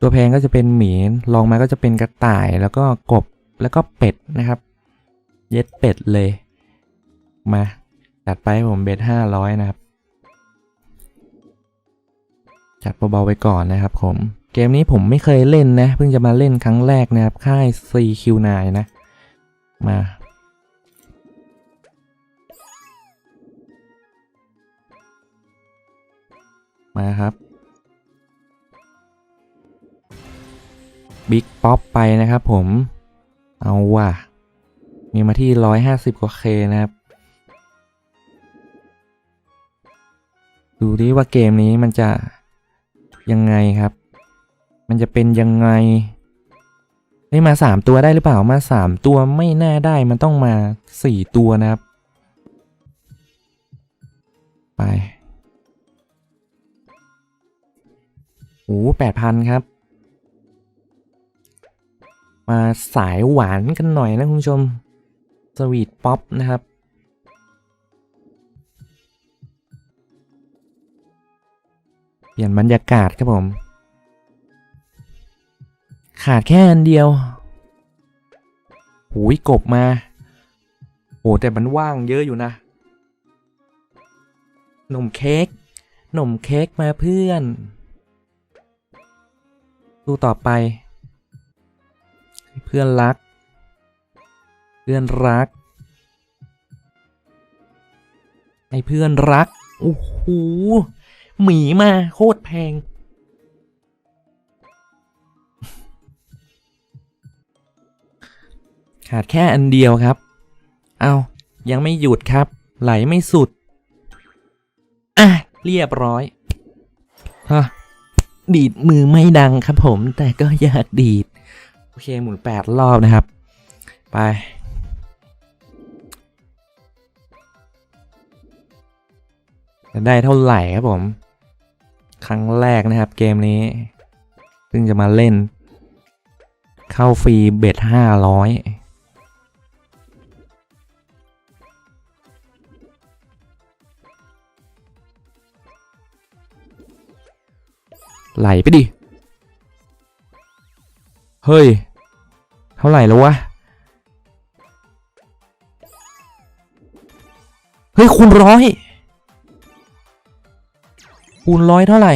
ตัวแพงก็จะเป็นหมีลองมาก็จะเป็นกระต่ายแล้วก็กบแล้วก็เป็ดนะครับ เย็ดเป็ดเลย มาจัดไปผมเบสห้าร้อยนะครับ จัดเบาๆไปก่อนนะครับผมเกมนี้ผมไม่เคยเล่นนะ เพิ่งจะมาเล่นครั้งแรกนะครับ ค่าย CQ9 นะ มา มาครับ บิ๊กป๊อปไปนะครับผม เอาว่ะ มีมาที่ 150 กว่าเคนะครับ ดูดิว่าเกมนี้มันจะยังไงครับ มันจะเป็นยังไงเฮ้มาสามตัวได้หรือเปล่ามาสามตัวไม่น่าได้มันต้องมาสี่ตัวนะครับ ไปโอ้แปดพันครับ มาสายหวานกันหน่อยนะคุณผู้ชมสวีทป๊อปนะครับ เปลี่ยนบรรยากาศครับผม ขาดแค่อันเดียวหูยกบมาโหแต่มันว่างเยอะอยู่นะหนมเค้กหนมเค้กมาเพื่อน ดูต่อไป เพื่อนรัก เพื่อนรัก ไอเพื่อนรัก โอ้โห หมีมาโคตรแพง ขาดแค่อันเดียวครับ เอายังไม่หยุดครับ ไหลไม่สุด อะ เรียบร้อย ฮะ ดีดมือไม่ดังครับผม แต่ก็อยากดีด โอเคหมุนแปดรอบนะครับ ไป จะได้เท่าไหร่ครับผม ครั้งแรกนะครับเกมนี้เพิ่งจะมาเล่น เข้าฟรีเบ็ดห้าร้อยไหลไปดิ เฮ้ย เท่าไหร่แล้ววะ เฮ้ยคูณร้อยคูณร้อยเท่าไหร่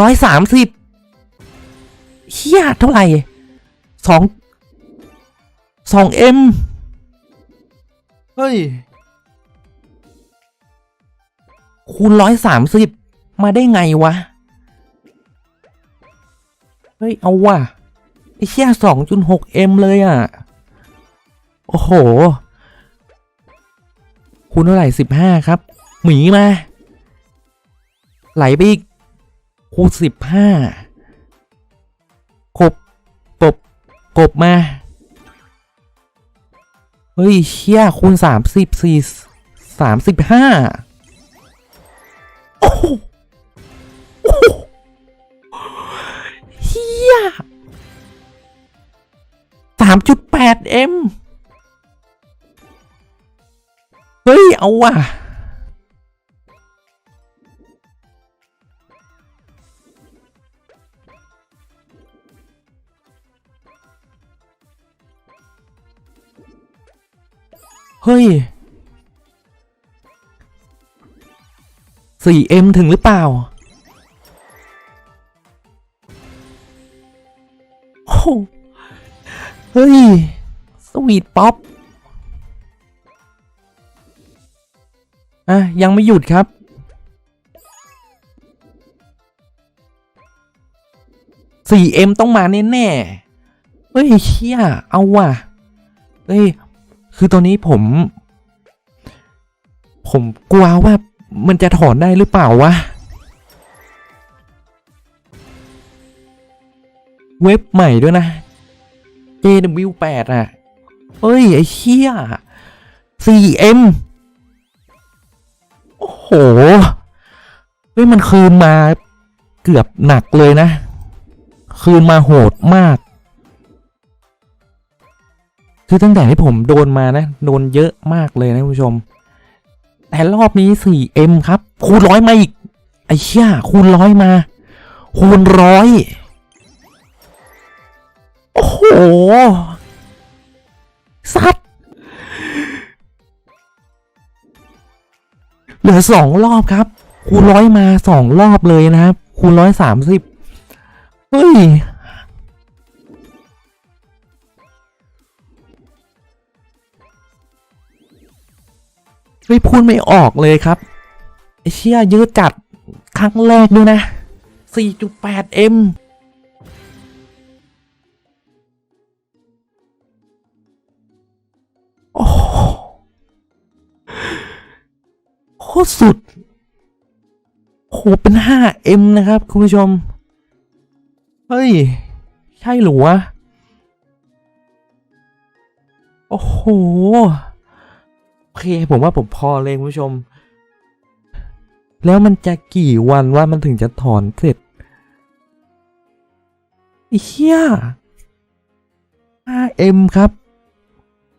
ร้อยสามสิบเฮียเท่าไหร่สองสองเอ็มเฮ้ย คูณร้อยสามสิบมาได้ไงวะ เฮ้ย เอาว่ะ ไอ้เชี่ยสองจุดหกเอ็มเลยอะ โอ้โห คูณเท่าไหร่สิบห้าครับ หมีมา ไหลไปอีก คูณสิบห้ากบกบกบมา เฮ้ยเชี่ยคูณสามสิบสี่สามสิบห้าโอ้ เฮ้ยเอาว่ะเฮ้ย 4M ถึงหรือเปล่า โอ้ เฮ้ย สวีทป๊อป อะยังไม่หยุดครับ 4M ต้องมาแน่ๆเฮ้ยเชี่ยเอาว่ะ เฮ้ย คือตอนนี้ผม ผมกลัวว่ามันจะถอนได้หรือเปล่าวะ เว็บใหม่ด้วยนะ JW8 อะ เฮ้ย ไอ้เชี่ย 4M อ้โห เฮ้ย มันคืนมาเกือบหนักเลยนะ คืนมาโหดมาก คือตั้งแต่ที่ผมโดนมานะ โดนเยอะมากเลยนะคุณผู้ชม แต่รอบนี้ 4M ครับ คูณร้อยมาอีก ไอ้เชี่ยคูณร้อยมา คูณร้อยโอ้โหสัตว เหลือสองรอบครับ คูณร้อยมาสองรอบเลยนะครับ คูณร้อยสามสิบเฮ้ยเฮ้ยพูดไม่ออกเลยครับไอเชี่ยยืดจัดครั้งแรกด้วยนะ 4.8M ตรสุด โอ้โห เป็น 5M นะครับ คุณผู้ชม เฮ้ย ใช่หรือวะ โอ้โห โอเค ผมว่าผมพอเลยคุณผู้ชม แล้วมันจะกี่วันว่ามันถึงจะถอนเสร็จอ้เหี้ย 5M ครับ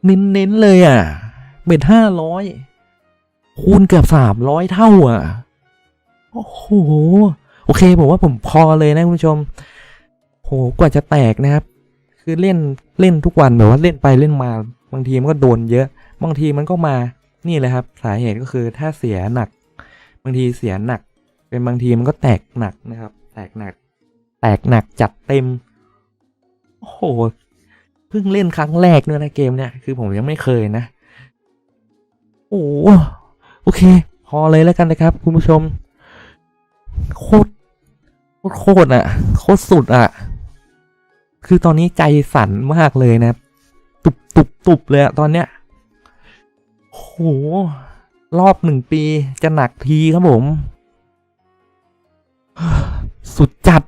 เน้น ๆ เลยอะ เบ็ดห้าร้อย คูณเกือบสามร้อยเท่าอะ โอ้โห โอเค ผมว่าผมพอเลยนะคุณผู้ชมโหกว่าจะแตกนะครับ คือเล่นเล่นทุกวันแบบว่าเล่นไปเล่นมา บางทีมันก็โดนเยอะ บางทีมันก็มา นี่เลยครับ สาเหตุก็คือถ้าเสียหนัก บางทีเสียหนัก เป็นบางทีมันก็แตกหนักนะครับ แตกหนัก แตกหนักจัดเต็ม โอ้โห เพิ่งเล่นครั้งแรกด้วยนะเกมเนี่ย คือผมยังไม่เคยนะ โอ้ โอเค พอเลยแล้วกันนะครับ คุณผู้ชมโคตรโคตรโคตรอะ โคตรสุดอะ คือตอนนี้ใจสั่นมากเลยนะ ตุบตุบตุบเลยอะตอนเนี้ยโหรอบหนึ่งปีจะหนักทีครับผม สุดจัด